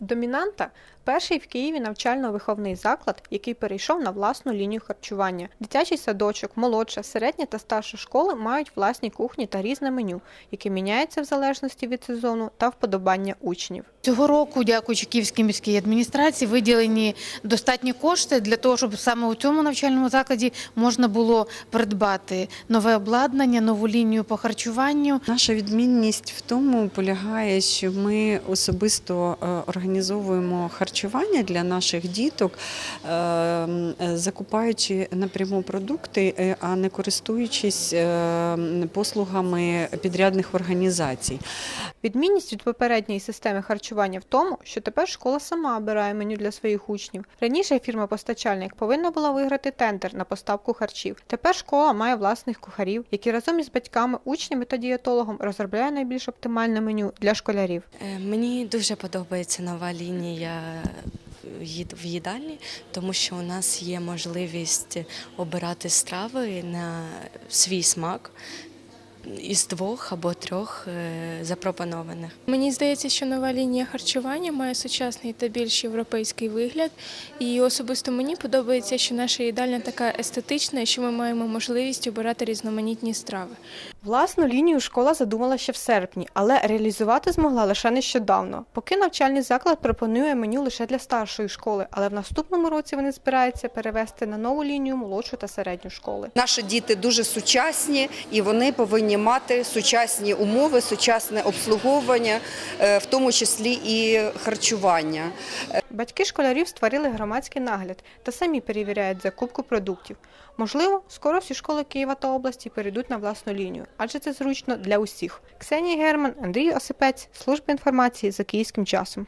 Домінанта перший в Києві навчально-виховний заклад, який перейшов на власну лінію харчування. Дитячий садочок, молодша, середня та старша школи мають власні кухні та різне меню, яке міняється в залежності від сезону та вподобання учнів. Цього року, дякуючи Київській міській адміністрації, виділені достатні кошти для того, щоб саме у цьому навчальному закладі можна було придбати нове обладнання, нову лінію по харчуванню. Наша відмінність в тому полягає, що ми особисто е, організовуємо харчування для наших діток, е, м, е, закупаючи напряму продукти, е, а не користуючись е, послугами підрядних організацій. Відмінність від попередньої системи харчування в тому, що тепер школа сама обирає меню для своїх учнів. Раніше фірма-постачальник повинна була виграти тендер на поставку харчів. Тепер школа має власних кухарів, які разом із батьками, учнями та дієтологом розробляє найбільш оптимальне меню для школярів. Е, Мені дуже подобається нова лінія в їдальні, тому що у нас є можливість обирати страви на свій смак із двох або трьох е, запропонованих. Мені здається, що нова лінія харчування має сучасний та більш європейський вигляд. І особисто мені подобається, що наша їдальня така естетична, що ми маємо можливість обирати різноманітні страви. Власну лінію школа задумала ще в серпні, але реалізувати змогла лише нещодавно. Поки навчальний заклад пропонує меню лише для старшої школи, але в наступному році вони збираються перевести на нову лінію молодшу та середню школи. Наші діти дуже сучасні і вони повинні мати сучасні умови, сучасне обслуговування, е, в тому числі і харчування. Батьки школярів створили громадський нагляд та самі перевіряють закупку продуктів. Можливо, скоро всі школи Києва та області перейдуть на власну лінію, адже це зручно для усіх. Ксенія Герман, Андрій Осипець, служба інформації за київським часом.